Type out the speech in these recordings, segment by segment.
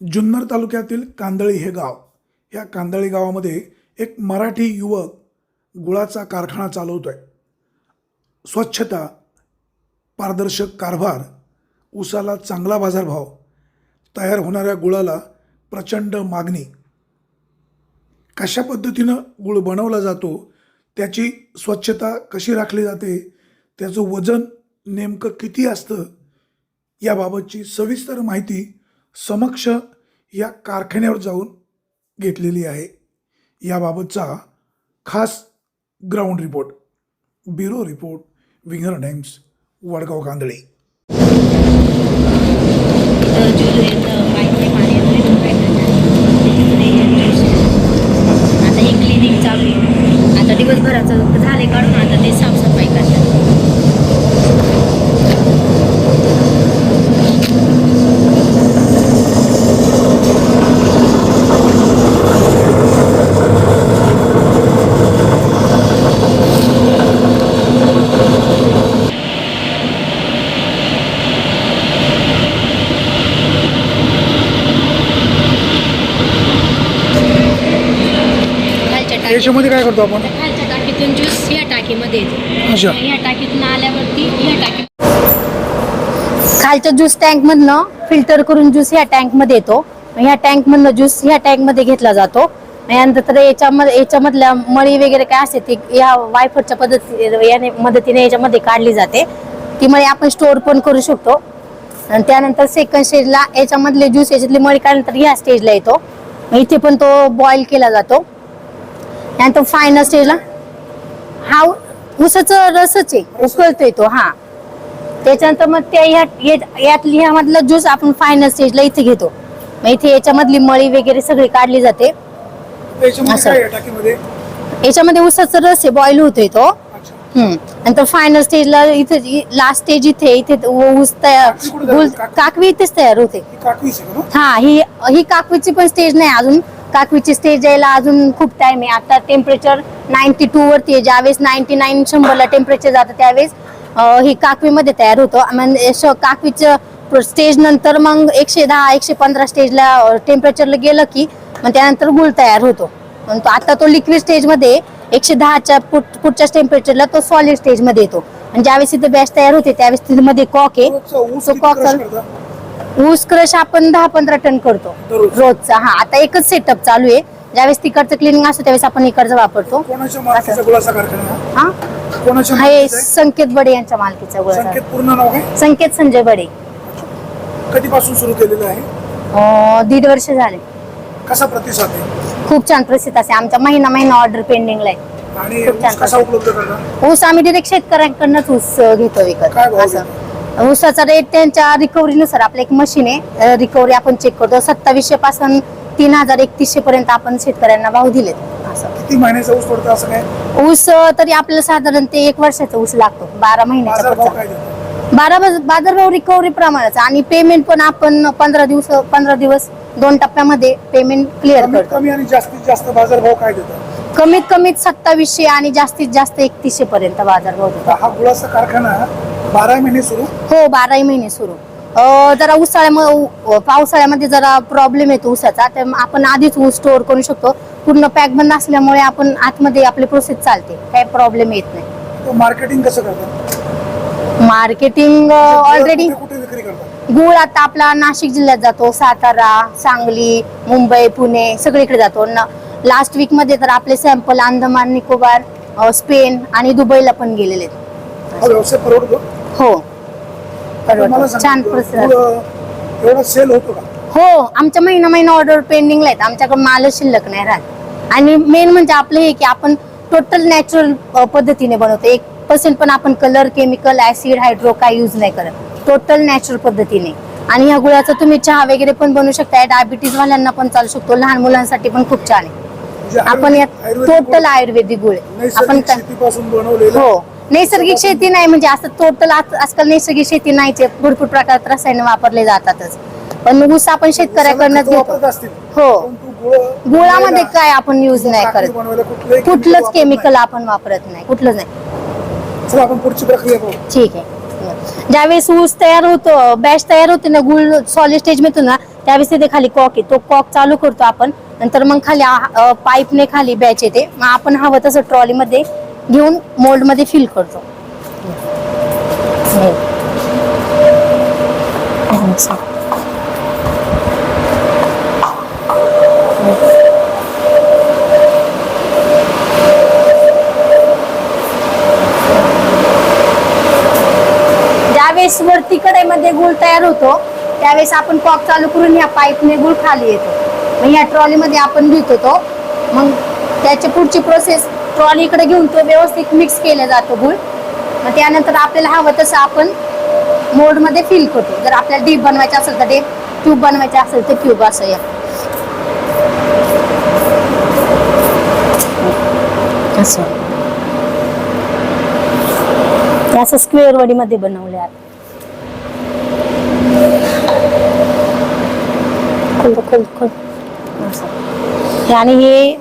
जुन्नर तालुक्यातील कांदळी हे गाव. या कांदळी गावामध्ये एक मराठी युवक गुळाचा कारखाना चालवतो आहे स्वच्छता पारदर्शक कारभार ऊसाला चांगला बाजारभाव तयार होणाऱ्या गुळाला प्रचंड मागणी. कशा पद्धतीनं गुळ बनवला जातो त्याची स्वच्छता कशी राखली जाते त्याचं वजन नेमकं किती असतं याबाबतची सविस्तर माहिती समक्ष या कारखान्यावर जाऊन घेतलेली आहे. याबाबतचा खास ग्राउंड रिपोर्ट ब्युरो रिपोर्ट विंगर टाइम्स वडगाव कांदळे आता हे क्लिनिंग चालू आता दिवसभराचं झाले काढून आता ते साफसफाई करतात खालच्या टाकी याच्यामध्ये काय करतो आपण? खालच्या टाकीतून ज्यूस या टाकीमध्ये येतो. अच्छा. या टाकीतून आल्यावरती या टाकी खालच्या ज्यूस टँक मधनं फिल्टर करून ज्यूस ह्या टँकमध्ये येतो. ह्या टँक मधनं ज्यूस ह्या टँकमध्ये घेतला जातो. यानंतर याच्यामध्ये याच्यामधल्या मळी वगैरे काय असते ती या वायफरच्या पद्धती याने मदतीने याच्यामध्ये काढली जाते. ती मळी आपण स्टोअर पण करू शकतो. आणि त्यानंतर सेकंड स्टेजला याच्यामधले ज्यूस याच्यातली मळी काढल्यानंतर ह्या स्टेजला येतो. मग इथे पण तो बॉईल केला जातो. त्यानंतर फायनल स्टेजला हा ऊसाचा रसच आहे उकळतोय तो हा. त्याच्यानंतर मग त्या यातली ह्यामधला ज्यूस आपण फायनल स्टेजला इथे घेतो. मग इथे याच्यामधली मळी वगैरे सगळी काढली जाते. याच्यामध्ये असं. ऊसाचा रस आहे बॉईल होतोय तो. हम्म. नंतर फायनल स्टेजला इथे लास्ट स्टेज इथे इथे ऊस तयार काकवी इथेच तयार होते. ही? हा ही ही काकवीची पण स्टेज नाही अजून. काकवीची स्टेज यायला अजून खूप टाइम आहे. आता टेम्परेचर नाईन्टी टू वरती आहे. ज्यावेळेस नाईन्टी नाईन शंभरला टेम्परेचर जातं त्यावेळेस ही काकवीमध्ये तयार होतो. म्हणजे काकवीचं स्टेज नंतर मग एकशे दहा एकशे पंधरा स्टेजला टेम्परेचरला गेलं की मग त्यानंतर गुळ तयार होतो. पण तो आता तो लिक्विड स्टेजमध्ये एकशे दहाच्या पुढ- पुढच्या टेम्परेचरला तो सॉलिड स्टेजमध्ये येतो. आणि ज्यावेळेस इथे बॅच तयार होते त्यावेळेस तिथे मध्ये कॉक आहे. किती कॉक? ऊस क्रश आपण दहा पंधरा टन करतो? रोजचा. हा आता एकच सेटअप चालू आहे. ज्यावेळेस तिकडचं क्लिनिंग असतो त्यावेळेस आपण इकडचं वापरतो. हा? संकेत बडे यांच्या मालकीचा गुळ संकेत संजय बडे. कधीपासून सुरू केलेलं आहे? दीड वर्ष झाले. कसा प्रतिसाद खूप छान प्रसिद्ध असे. आमचा महिना महिना ऑर्डर पेंडिंगला आहे. खूप छान ऊस आम्ही डिरेक्ट शेतकऱ्यांकडनंच ऊस घेतो विकत. असं. ऊसाचा रेट त्यांच्या रिकव्हरीनुसार आपलं एक मशीन आहे. रिकव्हरी आपण चेक करतो. सत्तावीसशे पासून तीन हजार एकतीसशे पर्यंत आपण शेतकऱ्यांना भाव दिलेत. असं. किती महिन्याचा ऊस पडतो असं काय? ऊस अं, तरी आपल्याला साधारण ते एक वर्षाचा ऊस लागतो. बारा महिन्याचा बारा बाज- बाजारभाव रिकव्हरी प्रमाणाच. आणि पेमेंट पण आपण पंधरा दिवस पंधरा दिवस दोन टप्प्यामध्ये पेमेंट क्लिअर करतो. कमी आणि जास्तीत जास्त बाजार भाव काय देतो? कमीत कमीत सत्तावीसशे आणि जास्तीत जास्त एकतीसशे पर्यंत बाजारभाव हा गुळाचा कारखाना बारा महिने सुरू? हो बाराही महिने सुरू. जरा उसाळ्यामध्ये पावसाळ्यामध्ये जरा प्रॉब्लेम येतो ऊसाचा तर आपण आधीच ऊस स्टोअर करू शकतो. पूर्ण पॅक बंद असल्यामुळे आपण आतमध्ये आपली प्रोसेस चालते. काही प्रॉब्लेम येत नाही. तो मार्केटिंग कसं करतात? मार्केटिंग ऑलरेडी गुळ आता आपला नाशिक जिल्ह्यात जातो. सातारा सांगली मुंबई पुणे सगळीकडे जातो. लास्ट वीकमध्ये तर आपले सॅम्पल अंदमान निकोबार स्पेन आणि दुबईला पण गेलेले आहेत. हा. मला. सांगा, छान एवढा सेल होतो का? हो आमच्या महिना महिना ऑर्डर पेंडिंगला आहेत. आमच्याकडे मालच शिल्लक नाही राहत. आणि मेन म्हणजे आपलं हे की आपण टोटल नॅचरल पद्धतीने बनवतो. एक पर्सेंट पण आपण कलर केमिकल ऍसिड हायड्रो काय यूज नाही करत. टोटल नॅचरल पद्धतीने. आणि ह्या गुळाचा तुम्ही चहा वगैरे पण बनवू शकता. डायबिटीज वाल्यांना पण चालू शकतो. लहान मुलांसाठी पण खूप छान आहे. म्हणजे आपण यात आयुर्वेदिक टोटल आयुर्वेदिक गुळ. आहे. आपण नैसर्गिक त्या- शेतीपासून बनवलेलं हो. नैसर्गिक शेती नाही म्हणजे असं टोटल आजकाल नैसर्गिक शेती नाहीच. भरपूर प्रकारात रसायन वापरले जातातच. पण ऊस आपण घेतो. असतील. हो. गुळामध्ये काय आपण युज नाही करत. कुठलंच केमिकल आपण वापरत नाही. कुठलंच नाही. ठीक आहे. ज्यावेळेस ऊस तयार होतो बॅच तयार होते ना गुळ सॉलिड स्टेजमध्ये ना त्यावेळेस तिथे खाली कॉक आहे. तो कॉक चालू करतो आपण. नंतर मग खाली पाईपने खाली बॅच येते. मग आपण हवं तसं ट्रॉलीमध्ये घेऊन मोल्डमध्ये फिल करतो. हो. ज्यावेळेस वरती कडेमध्ये गुळ तयार होतो त्यावेळेस आपण कॉक चालू करून या पाईपने गुळ खाली येतो. मग या ट्रॉलीमध्ये आपण घेतो तो. मग त्याची पुढची प्रोसेस ट्रॉलीकडे घेऊन तो व्यवस्थित मिक्स केला जातो गुळ. मग त्यानंतर आपल्याला हवं तसं आपण मोडमध्ये फिल करतो. जर आपल्याला डीप बनवायचं असेल तर डीप ट्यूब बनवायचे असेल तर ट्यूब असं या. असं. हे असं स्क्वेअर वडीमध्ये बनवले आहेत खोल खोल खोल. असं. आणि हे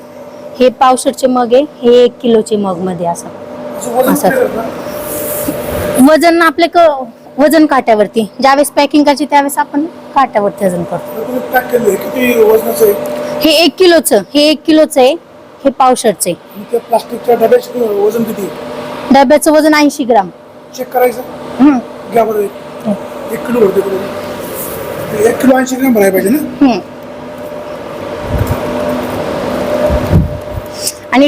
हे पावशेरचे मग आहे हे एक किलोचे मग मध्ये असं. असं वजन आपले क वजन काट्यावरती. ज्यावेळेस पॅकिंग करायची त्यावेळेस आपण काट्यावरती वजन करतो. हे एक किलोचं हे एक किलोचं आहे हे पावशेरचं प्लास्टिकच्या डब्याचे वजन किती डब्याचं वजन ऐंशी ग्राम. चेक करायचं? हम्म, घ्या बरं. एक किलो एक किलो ऐंशी ग्रॅम भरायला पाहिजे ना? आणि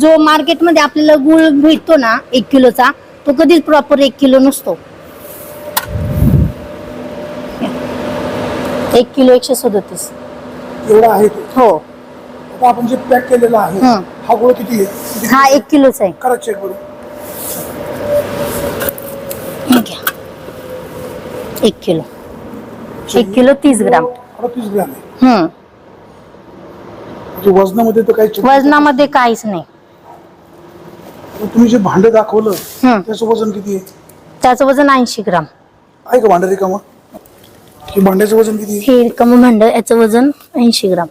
जो मार्केटमध्ये आपल्याला गुळ भेटतो ना एक किलोचा तो कधीच प्रॉपर एक किलो नसतो. एक किलो एकशे सदोतीस. एवढा आहे तो? हो. आता आपण जे पॅक केलेला आहे हं. हा गोळ किती आहे? हा एक किलोचा आहे? करा चेक हे घ्या. एक किलो. एक किलो तीस ग्राम. अडतीस ग्रॅम आहे. हम्म म्हणजे वजनामध्ये तर काही वजनामध्ये काहीच नाही. नाही. तुम्ही जे भांडं दाखवलं हम्म. त्याचं वजन किती आहे? त्याचं वजन ऐंशी ग्राम. आहे का भांडं रिकामं? भांड्याचं वजन किती आहे? हे रिकामं भांड याचं वजन ऐंशी ग्राम.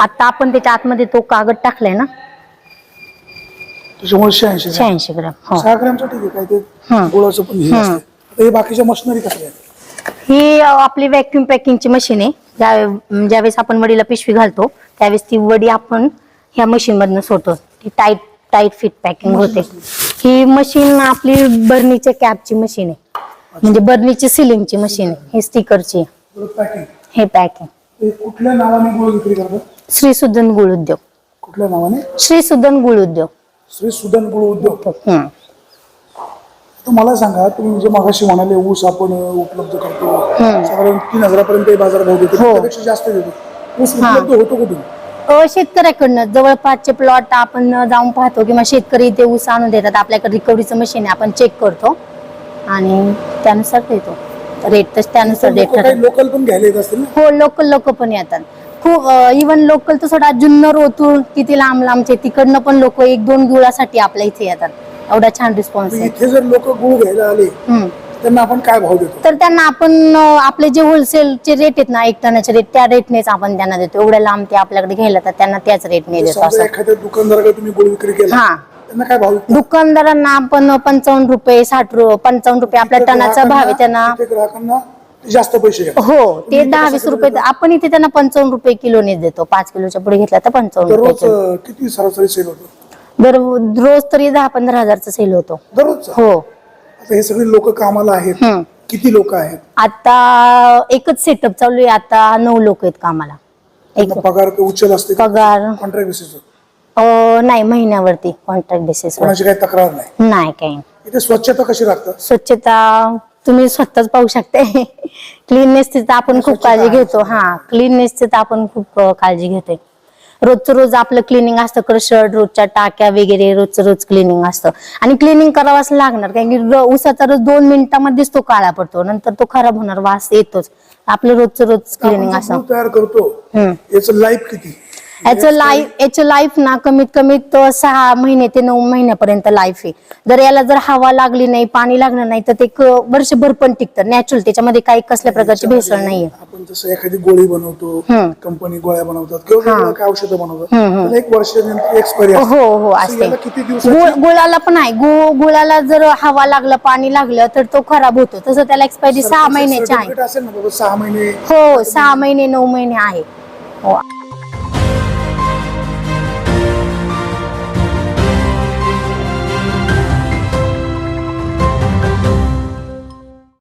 आता आपण त्याच्या आतमध्ये तो कागद टाकलाय ना? त्याच्यामुळे शहाऐंशी ग्रॅम. शहाऐंशी ग्राम हो. सहा ग्रॅमचं ठीक आहे काय ते. गोळाचं पण हे. असते आता बाकीच्या मशिनरी कसल्या आहेत? ही अ, आपली व्हॅक्युम पॅकिंगची मशीन आहे. ज्या ज्यावेळेस आपण वडीला पिशवी घालतो त्यावेळेस ती वडी आपण ह्या मशीन मधनं सोडतो. ती टाईट टाईट फिट पॅकिंग होते. ही मशीन आपली बर्नीच्या कॅपची मशीन आहे. म्हणजे बर्नीची सिलिंगची मशीन आहे. ही स्टिकरची हे पॅकिंग कुठल्या नावाने गुळ विक्री करतात? श्री सुदन गुळ उद्योग. कुठल्या नावाने? श्री सुदन गुळ उद्योग. श्री सुदन गुळ उद्योग. तर मला सांगा तुम्ही जे मागाशी म्हणाले ऊस आपण उपलब्ध करतो. साधारण तीन हजारापर्यंत हे बाजार भाव देतो. हो. त्यापेक्षा जास्त देतो. ऊस. उपलब्ध होतो कुठून? शेतकऱ्याकडनं. जवळपासचे प्लॉट आपण जाऊन पाहतो किंवा शेतकरी ते ऊस आणून देतात. आपल्याकडे रिकव्हरीचं मशीन आहे. आपण चेक करतो आणि त्यानुसार देतो. रेट तर त्यानुसार रेट लोकल पण घ्यायला येत असतील हो लोकल लोक पण येतात. खूप इवन लोकल तर सोडा जुन्नर ओतूर किती लांब लांबचे तिकडनं पण लोक एक दोन गुळासाठी आपल्या इथे येतात. एवढा छान रिस्पॉन्स आहे. इथे जर लोक गुळ घ्यायला आले हम्म. त्यांना आपण काय भाव देतो? तर त्यांना आपण अं, आपले जे होलसेलचे रेट आहेत ना एक टनाचे रेट त्या रेटनेच आपण त्यांना देतो. एवढ्या लांब ते आपल्याकडे घ्यायला तर त्यांना त्याच रेटने देतो समजा एखाद्या दुकानदाराकडे तुम्ही गुळ विक्री केला हा. त्यांना काय भाव देतो? दुकानदारांना आपण पंचावन्न रुपये साठ रु पंचावन्न रुपये आपल्या टनाचा भाव आहे त्यांना. ग्राहकांना जास्त पैसे घ्या. हो ते तुम्ही दहा वीस? रुपये आपण इथे त्यांना पंचावन्न रुपये किलोने देतो. पाच किलोच्या पुढे घेतला तर पंचावन्न रुपये दररोज किलो. अं, किती सरासरी सेल होतो? दर रोज तरी दहा पंधरा हजारचा सेल होतो. दररोज हो. आता हे सगळे लोक कामाला आहेत. हम्म. किती लोक आहेत? आता एकच सेटअप चालू आहे. आता नऊ लोक आहेत कामाला. एक त्यांना पगार उचल असते पगार. कॉन्ट्रॅक्ट बेसिस अं, नाही महिन्यावरती कॉन्ट्रॅक्ट बेसिसवर कोणाची काही तक्रार नाही? नाही काही इथे स्वच्छता कशी राखतात? स्वच्छता तुम्ही स्वतःच पाहू शकता. क्लीननेसची तर आपण खूप स्वच्छता काळजी आहे. घेतो. हा क्लीननेसची तर आपण खूप अं, काळजी घेतोय. रोजचं रोज आपलं क्लिनिंग असतं क्रशर रोजच्या टाक्या वगैरे रोजचं रोज क्लिनिंग असतं. आणि क्लिनिंग करावंच लागणार कारण की उसाचा रस दोन मिनिटामध्येच तो काळा पडतो नंतर तो खराब होणार वास येतोच. आपलं रोजचं रोज क्लिनिंग असतं. तयार करतो. याचं लाईफ किती? याचं लाईफ याचं लाईफ ना कमीत कमीत सहा महिने ते नऊ महिन्यापर्यंत लाईफ आहे. जर याला जर हवा लागली नाही पाणी लागलं नाही तर ते क- वर्षभर पण टिकतं. नॅचरल त्याच्यामध्ये काही कसल्या प्रकारची भेसळ नाहीये. आपण जसं एखादी गोळी बनवतो हम्म. कंपनी गोळ्या बनवतात किंवा वेगवेगळ्या काय औषधं बनवतात हम्म, हम्म. त्याला एक वर्षानंतर एक्सपायरी हो हो असते. याला किती दिवसाची गुळ गुळाला पण आहे. गु गुळाला जर हवा लागलं पाणी लागलं तर तो खराब होतो. तसं त्याला एक्सपायरी सहा महिन्याची आहे. सर्टिफिकेट असेल ना बाबा सहा महिने हो सहा महिने नऊ महिने आहे. हो.